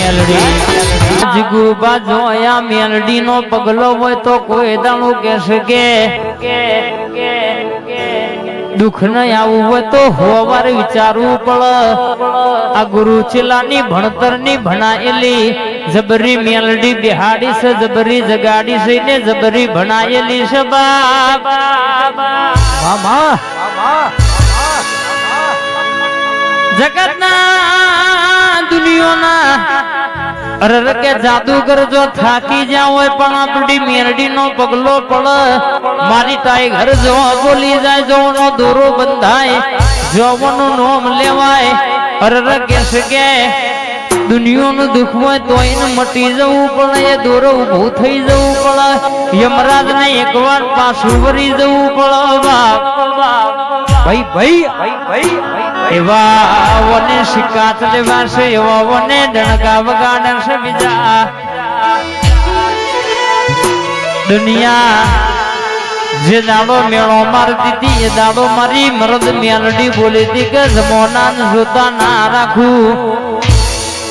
મેલડી. જીગુબા જોયા મેલડી નો પગલો હોય તો કોઈ દાણું કહેશે કે દુઃખ ન આવું હોય તો હોવાર વિચારવું પડે. આ ગુરુ ચેલાની ભણતરની ભણાયેલી. જબરી મેલડી બિહાડી છે, જબરી જગાડી છે ને જબરી ભણાયેલી છે બાબા જગતના અરર કે જાદુગર કે દુનિયાનું દુઃખ હોય તો એને મટી જવું પડે દોરો ઊભું થઈ જવું પડે. યમરાજ ને એકવાર પાછું ભરી જવું પડે ભાઈ ભાઈ ભાઈ ભાઈ. એવા વને શિકાત લેવા છે એવા વને ડણકા વગાડે છે બીજા. દુનિયા જે દાડો મેળો મારતી દીધી, એ દાડો મારી મરદ મેલડી બોલી હતી કે જમોના જોતા ના રાખું.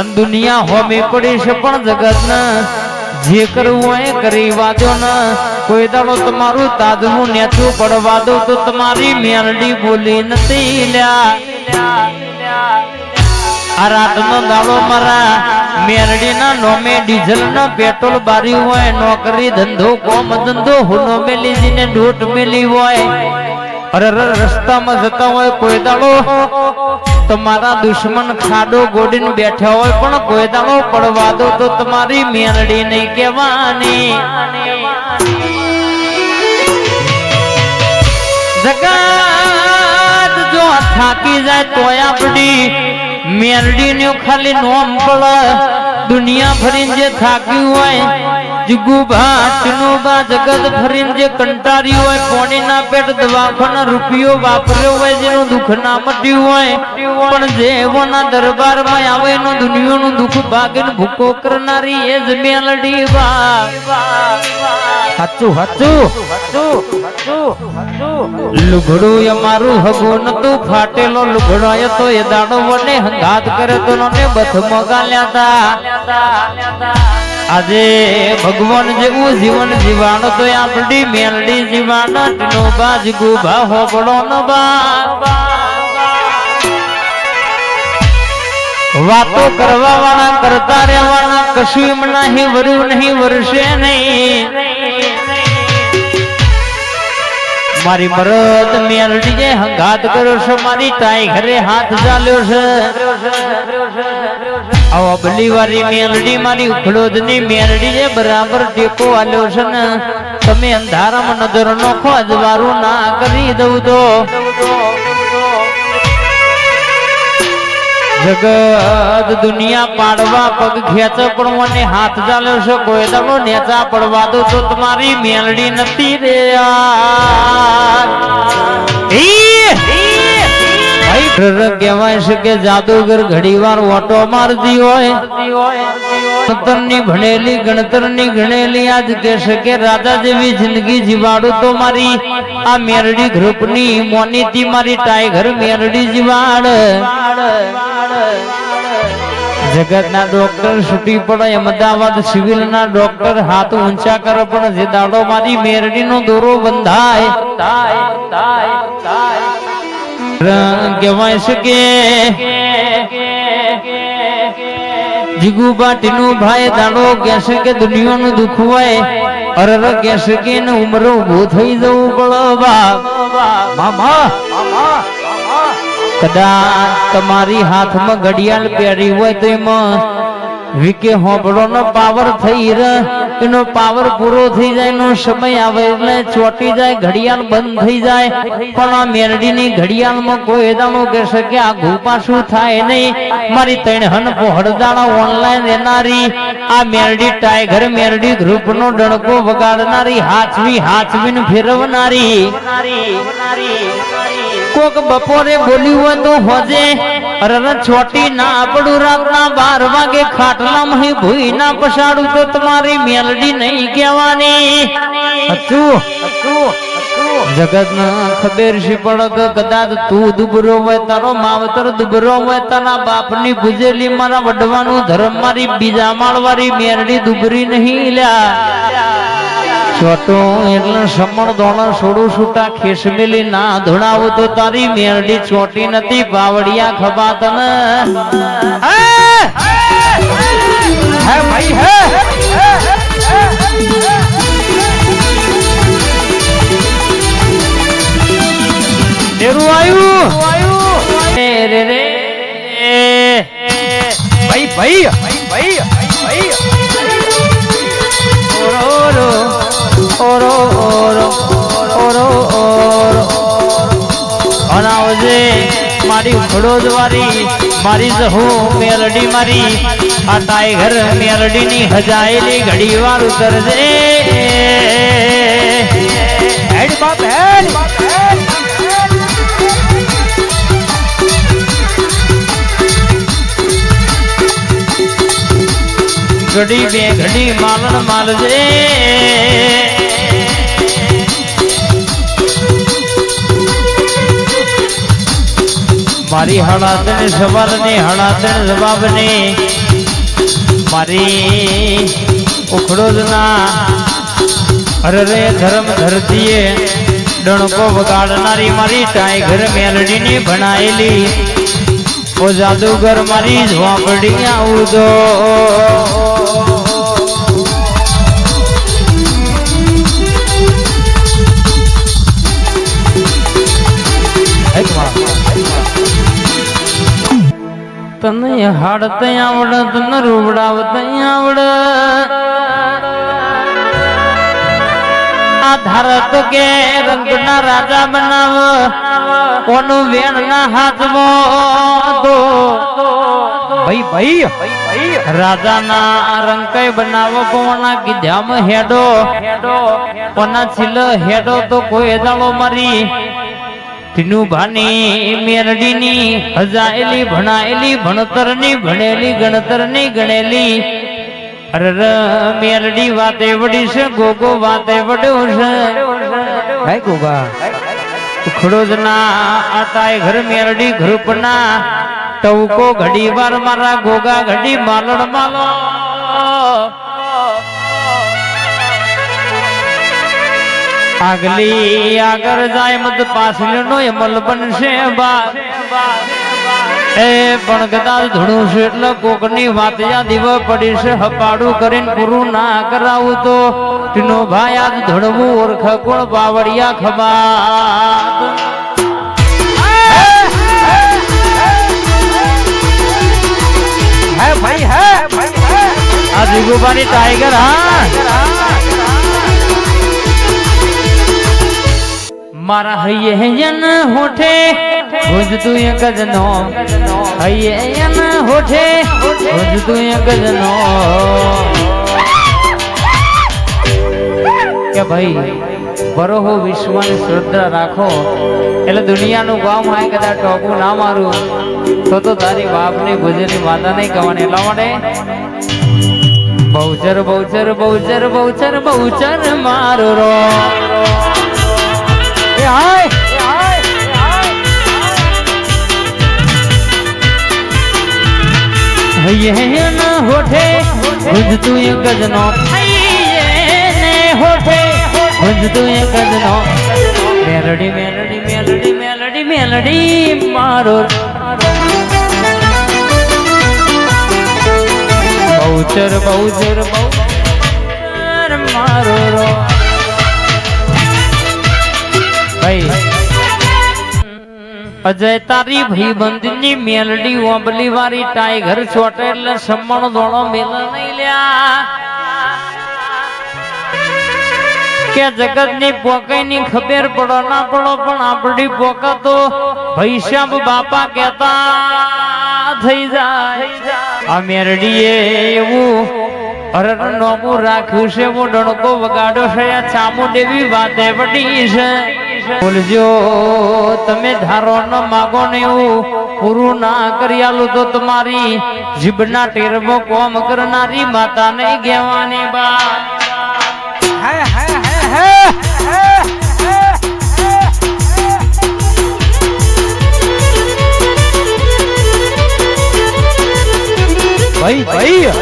અન દુનિયા હોમી પડી છે પણ જગત જે કરવું એ કરી વાદ્યો ન. કોઈ દાડો તમારું તાજનું નેચું પડવા દો તો તમારી મેલડી બોલી નથી લ્યા. આ રાતનો પેટ્રોલ બારી હોય, નોકરી, ધંધો, કોમ, ધંધો હુનો મેલી રસ્તામાં જતા હોય કોઈ તમારા દુશ્મન ખાડો ગોડીને બેઠા હોય, પણ કોઈ દાડો પડવા દો તો તમારી મેરડી નહીં કહેવાની. જગત જો થાકી જાય તોય આપડી મેરડી નું ખાલી નોમ પડે. દુનિયા ફરીને જે થાક્યું હોય જુગુ ભાટનું બા જગત ફરીને જે કંટારી હોય કોણી ના પેટ દવાખાના રૂપિયો વાપર્યો હોય, જેનું દુઃખ ના મટ્યું હોય. પણ દરબારમાં આવે, એનું દુનિયાનું દુઃખ ભાગીને ભૂકો કરનારી એ જ મેલડી અમારું હગો નતું, ફાટેલો લુગડો તો એ દાડો વડે હંગાત કરે તો બથ મગાલ્યા તા. આજે ભગવાન જેવું જીવન જીવાનો તો આપડી મેલડી જીવાનો નો બાજ ગુભા હોબળો નો બા વાતો કરવા વાળા કરતા રહેવાના, કશું નહીં વર્યું નહીં, વરસે નહીં. મારી મરદ મેલડી જે હંગાત કર્યો છે, મારી ટાઈ ઘરે હાથ ચાલ્યો છે. આવો બલી વાળી મેલડી મારી ઉખડોદની મેલડી જે બરાબર ટેકો આલ્યો છે ને. તમે અંધારામાં નજર નોખો અજવારું ના કરી દઉં તો. જગત દુનિયા પાડવા પગ ખેંચ, પણ મને હાથ ચાલ્યો છે, કોઈ દાડો નેચા પડવા દો તો તમારી મેલડી નથી રે યાર. કહેવાય છે કે જાદુગર ઘડીવાર ઓટો મારતી હોય. ગણતરની ભણેલી, ગણતરની ગણેલી આજ કહેશે કે રાજા જેવી જિંદગી જીવાડું તો મારી. આ મેરડી ગ્રુપની મોનીતી મારી ટાઈગર મેરડી જીવાડ. જગતના ડોક્ટર છૂટી પડે, અમદાવાદ સિવિલ ના ડોક્ટર હાથ ઊંચા કરે, પણ જે દાડો મારી મેરડી નો દોરો બંધાય. રંગ કહેવાય કે જીગુ બાટીનું ભાઈ દાડો કહેશે કે દુનિયાનું દુઃખ હોય અરર કહેશે કે ને ઉમર ઊભો થઈ જવું પડો મામા કદાચ તમારી હાથમાં ઘડિયાળ પહેરી હોય તો એમાં વિકે હોબળો નો પાવર થઈ રહે એનો પાવર પૂરો થઈ જાય, એનો સમય આવે એટલે ચોટી જાય, ઘડિયાળ બંધ થઈ જાય. પણ આ મેરડીની ઘડિયાળમાં કોઈ દાણો કહેશે કે આ ઘુ શું થાય નહીં? મારી ત્રણ હન પોહડદાણા ઓનલાઈન એનારી. આ મેરડી ટાઈગર મેરડી ગ્રુપ નો ડણકો વગાડનારી, હાચવી હાચવીને ફેરવનારી. કોક બપોરે બોલ્યું હોય તો હોજે. અરે છોટી ના આપડું રાતના બાર વાગે ખાટલા માં ભૂઈ ના પછાડું તો તમારી મેલડી નહીં કહેવાની. જગત ના ખબર છે પડક કદાચ તું દુબરો હોય તારો માવતર દુબરો હોય તારા બાપની ભુજેલી મારા વડવાનું ધર્મ મારી બીજા માળવારી મેરડી દુબરી નહીં લ્યા. છોટો એટલે સમણ દોણ છોડું છૂટા ખેસમેલી ના ધોણાવું તો તારી મેરડી છોટી નથી બાવડિયા ખબા તને હે ભાઈ હે! તેરું આવ્યું રે રે ભાઈ ભાઈ ભાઈ ભાઈ! મારી ઘોડોદવારી વારી, મારી જહુ મેરડી મારી આ ટાઈગર મેરડીની હજાયેલી ઘડી વાર ઉતરજે ઘડી બે ઘડી માલણ માલજે. મારી હળાતને સવારની હળાતને જવાબને, મારી ઉખડોદના અરે ધર્મ ધરતીએ ડણકો વગાડનારી મારી ટાઈગર મેલડીની ભણાયેલી, ઓ જાદુગર મારી ઝોપડી આવું દો તને હાડત આવડ, તને રૂવડાવત આવડ. આધાર તો કે રંગના રાજા બનાવ, કોનું વેણ ના હાથમો તો ભાઈ ભાઈ રાજા ના રંગ કઈ બનાવો, કોના કીધામ હેડો. કોના છીલ હેડો તો કોઈ દાડો મારી. તીનું ભાની મેરડીની, હજાયેલી, ભણાયેલી, ભણતરની ભણેલી ગણતરની, ગણેલી. અરર મેરડી વાતે વડી છે, ગોગો વાતે વડ્યો છે. હે ગોગા ખડોદના આટાય ઘર મેરડી ગ્રુપના. ટવકો ઘડી વાર મારા ગોગા ઘડી માલણ માલો. આગલી આગળ જાય મત પાછળ નો અમલ બનશે બા એ પણ કદાચ છે એટલે કોકની વાત યાદ પડી છે હપાડું કરીને પૂરું ના કરાવું તો તીનો ભાઈ આજ ધડવું ઓળખ કોણ બાવળિયા ખબા ભાઈ આ દિગુબાની ટાઈગર હા મારા હૈયે હૈયન હોઠે ગુંજતું એક જ હૈયે હૈયન હોઠે ગુંજતું એક જ નો કે ભાઈ બરોહો વિશ્વની શ્રદ્ધા રાખો. એટલે દુનિયાનું ગામ હોય કદાચ ટોકું ના મારું, તો તો તારી બાપની ભુજની માતા નહીં કહેવાની. એટલા માટે બહુચર બહુચર બહુચર બહુચર બહુચર મારો રો. હૈયે હૈયે ન હોઠે ગુંજતું એક જ નો હૈયે ને હોઠે ગુંજતું એક જ નો મેલડી મેલડી મેલડી મેલડી મેલડી મારો બહુચર બહુચર બહુચર મારો રો ભાઈ અજય તારી ભાઈ બંધની મેલડી ઓંબલી વાળી ટાઈગર છોટે એટલે સમણ ધોણો મેલ નહીં લ્યા. કે જગતની પોકાઈ ની ખબર પડો ના પડો પણ આપણી પોકા તો ભૈશ્યામ બાપા કેતા થઈ જાય. આ મેરડીએ એવું હરણ નોમું રાખ્યું છે, હું ડણકો વગાડો છે, આ ચામુંડેવી વાતે પડી છે. છે. ભૂલજો તમે ધારો ન માગો ને એવું પૂરું ના કરિયાલું તો તમારી જીભના ટેરવો કોમ કરનારી માતા માતાને ગેવાની બા ભાઈ ભાઈ.